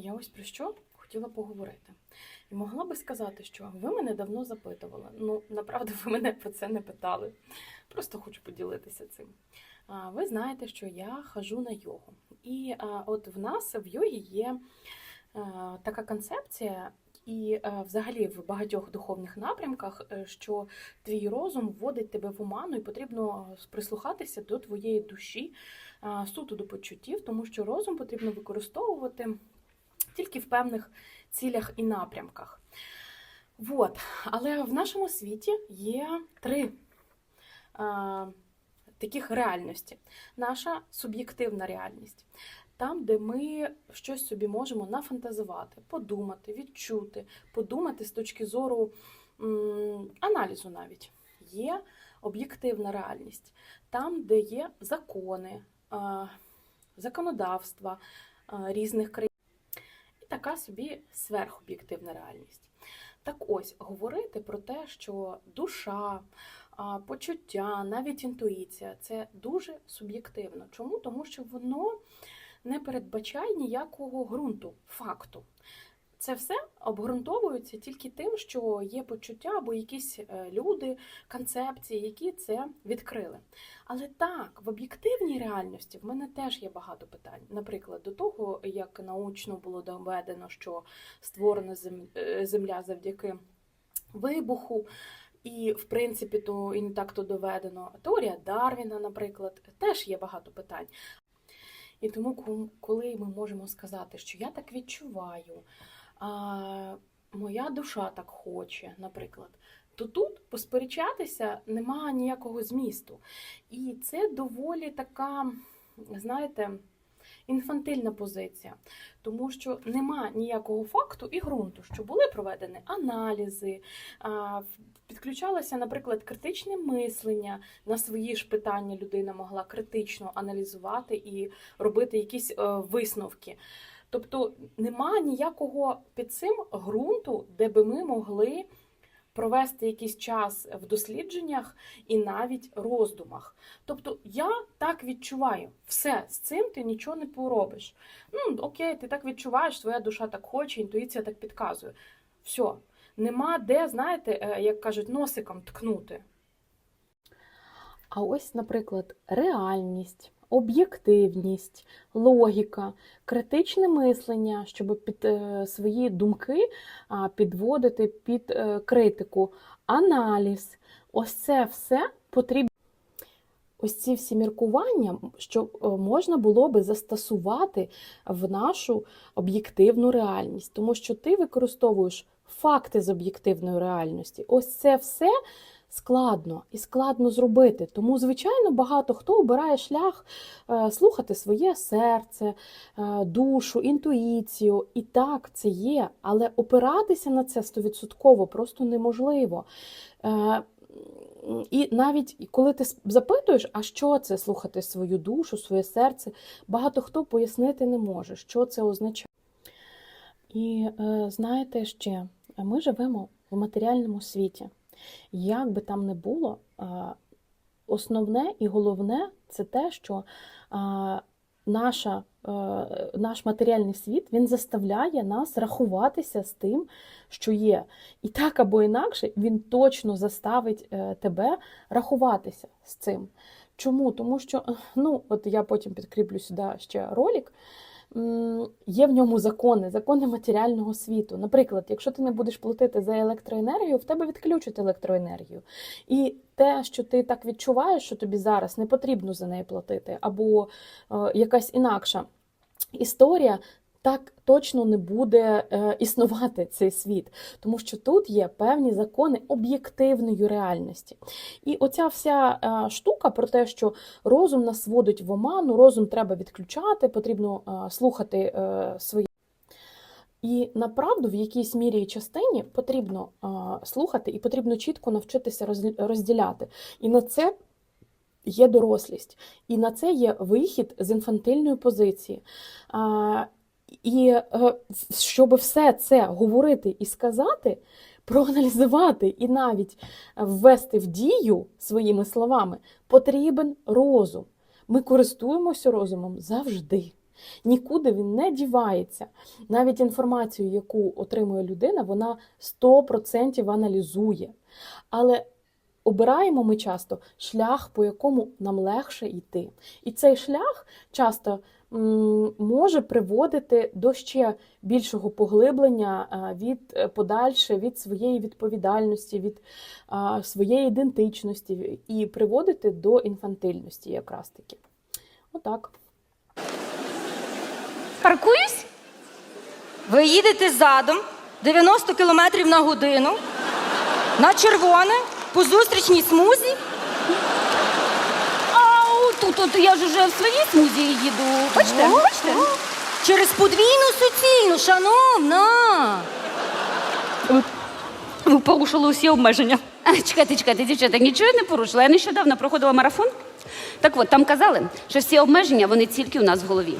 Я ось про що хотіла поговорити. І могла би сказати, що ви мене давно запитували. Ну, направду, ви мене про це не питали. Просто хочу поділитися цим. Ви знаєте, що я хожу на йогу. І от в нас в йогі є така концепція, і взагалі в багатьох духовних напрямках, е, що твій розум вводить тебе в оману, і потрібно прислухатися до твоєї душі, суто до почуттів, тому що розум потрібно використовувати тільки в певних цілях і напрямках. Вот. Але в нашому світі є три а, таких реальності. Наша суб'єктивна реальність. Там, де ми щось собі можемо нафантазувати, подумати, відчути, подумати з точки зору м, аналізу навіть. Є об'єктивна реальність, там, де є закони, законодавства різних країн. Така собі сверхоб'єктивна реальність. Так ось, говорити про те, що душа, почуття, навіть інтуїція це дуже суб'єктивно. Чому? Тому що воно не передбачає ніякого ґрунту, факту. Це все обґрунтовується тільки тим, що є почуття або якісь е, люди, концепції, які це відкрили. Але так, в об'єктивній реальності в мене теж є багато питань. Наприклад, до того, як научно було доведено, що створена е, земля завдяки вибуху. І, в принципі, то і не так то доведено. Теорія Дарвіна, наприклад, теж є багато питань. І тому, коли ми можемо сказати, що я так відчуваю, а моя душа так хоче, наприклад, то тут посперечатися нема ніякого змісту. І це доволі така, знаєте, інфантильна позиція, тому що нема ніякого факту і ґрунту, що були проведені аналізи, підключалося, наприклад, критичне мислення на свої ж питання людина могла критично аналізувати і робити якісь е, висновки. Тобто нема ніякого під цим ґрунту, де би ми могли провести якийсь час в дослідженнях і навіть роздумах. Тобто я так відчуваю, все з цим ти нічого не поробиш. Ну, окей, ти так відчуваєш, твоя душа так хоче, інтуїція так підказує. Все, нема де, знаєте, е, як кажуть, носиком ткнути. А ось, наприклад, реальність, об'єктивність, логіка, критичне мислення, щоб під е, свої думки підводити під е, критику, аналіз. Ось це все потрібно. Ось ці всі міркування, що е, можна було би застосувати в нашу об'єктивну реальність, тому що ти використовуєш факти з об'єктивної реальності. Ось це все складно і складно зробити. Тому, звичайно, багато хто обирає шлях е, слухати своє серце, е, душу, інтуїцію. І так, це є, але опиратися на це стовідсотково просто неможливо. Е, і навіть коли ти запитуєш, а що це слухати свою душу, своє серце, багато хто пояснити не може, що це означає. І знаєте ще, ми живемо в матеріальному світі. Як би там не було, основне і головне це те, що наша, е, наш матеріальний світ він заставляє нас рахуватися з тим, що є. І так або інакше він точно заставить е, тебе рахуватися з цим. Чому? Тому що, ну, от я потім підкріплю сюди ще ролик. Є в ньому закони, закони матеріального світу. Наприклад, якщо ти не будеш платити за електроенергію, в тебе відключать електроенергію. І те, що ти так відчуваєш, що тобі зараз не потрібно за неї платити, або е, якась інакша історія, так точно не буде е, існувати цей світ, тому що тут є певні закони об'єктивної реальності. І оця вся е, штука про те, що розум нас водить в оману, розум треба відключати, потрібно е, слухати свої. І направду в якійсь мірі і частині потрібно е, слухати і потрібно чітко навчитися розділяти. І на це є дорослість, і на це є вихід з інфантильної позиції. А, і е, щоб все це говорити і сказати, проаналізувати і навіть ввести в дію своїми словами, потрібен розум. Ми користуємося розумом завжди. Нікуди він не дівається. Навіть інформацію, яку отримує людина, вона 100% аналізує. Але обираємо ми часто шлях, по якому нам легше йти. І цей шлях часто може приводити до ще більшого поглиблення е, від е, подальше від своєї відповідальності, від своєї ідентичності і приводити до інфантильності якраз таки. Отак. Паркуюсь? Ви їдете задом 90 км на годину на червоне по зустрічній смузі. Ау, тут, тут я ж уже в своїй смузі їду. Бачите, О, бачите? о. Через подвійну суцільну, шановна. Ви порушили усі обмеження. А, чекайте, чекайте, дівчата, нічого не порушила. Я нещодавно проходила марафон. Так от, там казали, що всі обмеження вони тільки у нас в голові.